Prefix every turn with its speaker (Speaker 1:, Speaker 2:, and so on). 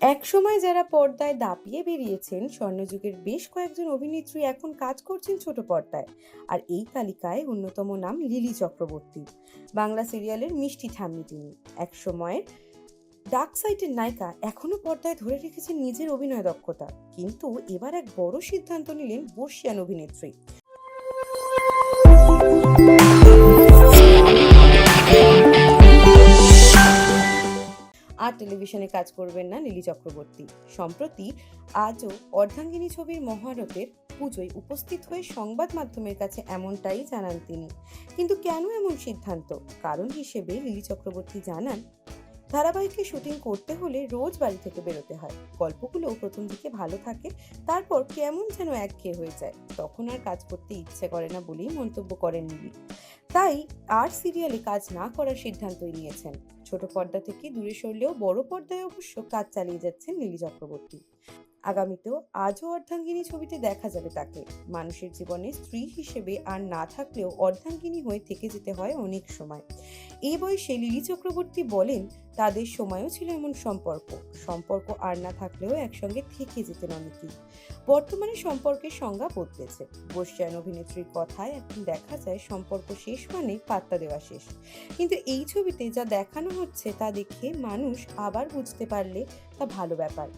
Speaker 1: একসময় যারা পর্দায় দাপিয়ে বেরিয়েছেন, স্বর্ণযুগের বেশ কয়েকজন অভিনেত্রী এখন কাজ করছেন ছোট পর্দায়। আর এই তালিকায় অন্যতম নাম লিলি চক্রবর্তী। বাংলা সিরিয়ালের মিষ্টি ঠাম্মি তিনি। একসময়ের ডার্ক সাইটের নায়িকা এখনও পর্দায় ধরে রেখেছেন নিজের অভিনয় দক্ষতা। কিন্তু এবার এক বড় সিদ্ধান্ত নিলেন বর্ষিয়ান অভিনেত্রী। টেলিভিশনে কাজ করবেন না নীলি চক্রবর্তী। সম্প্রতি আজও অর্ধাঙ্গিনী ছবির মহারথের পুজোয় উপস্থিত হয়ে সংবাদ মাধ্যমের কাছে এমনটাই জানান তিনি। কিন্তু কেন এমন সিদ্ধান্ত? কারণ হিসেবে লিলি চক্রবর্তী জানান ধারাবাহিকে শুটিং করতে হলে রোজ বাড়ি থেকে বেরোতে হয়। গল্পগুলো প্রথম দিকে ভালো থাকে, তারপর কেমন যেন একঘেয়ে হয়ে যায়। তখন আর কাজ করতে ইচ্ছে করে না বলেই মন্তব্য করেন নিবি। তাই আর সিরিয়ালে কাজ না করার সিদ্ধান্তই নিয়েছেন। ছোট পর্দা থেকে দূরে সরলেও বড় পর্দায় অবশ্য কাজ চালিয়ে যাচ্ছেন লিলি চক্রবর্তী। আগামীতেও আজও অর্ধাঙ্গিনী ছবিতে দেখা যাবে তাকে। মানুষের জীবনে স্ত্রী হিসেবে আর না থাকলেও অর্ধাঙ্গিনী হয়ে থেকে যেতে হয় অনেক সময়। এই বয়সে লিলি চক্রবর্তী বলেন, তাদের সময়ও ছিল এমন সম্পর্ক। সম্পর্ক আর না থাকলেও একসঙ্গে থেকে যেতেন অনেকেই। বর্তমানে সম্পর্কের সংজ্ঞা বদলেছে। বর্ষিয়ান অভিনেত্রীর কথায় এখন দেখা যায় সম্পর্ক শেষ মানে পাত্তা দেওয়া শেষ। কিন্তু এই ছবিতে যা দেখানো হচ্ছে তা দেখে মানুষ আবার বুঝতে পারলে তা ভালো ব্যাপার।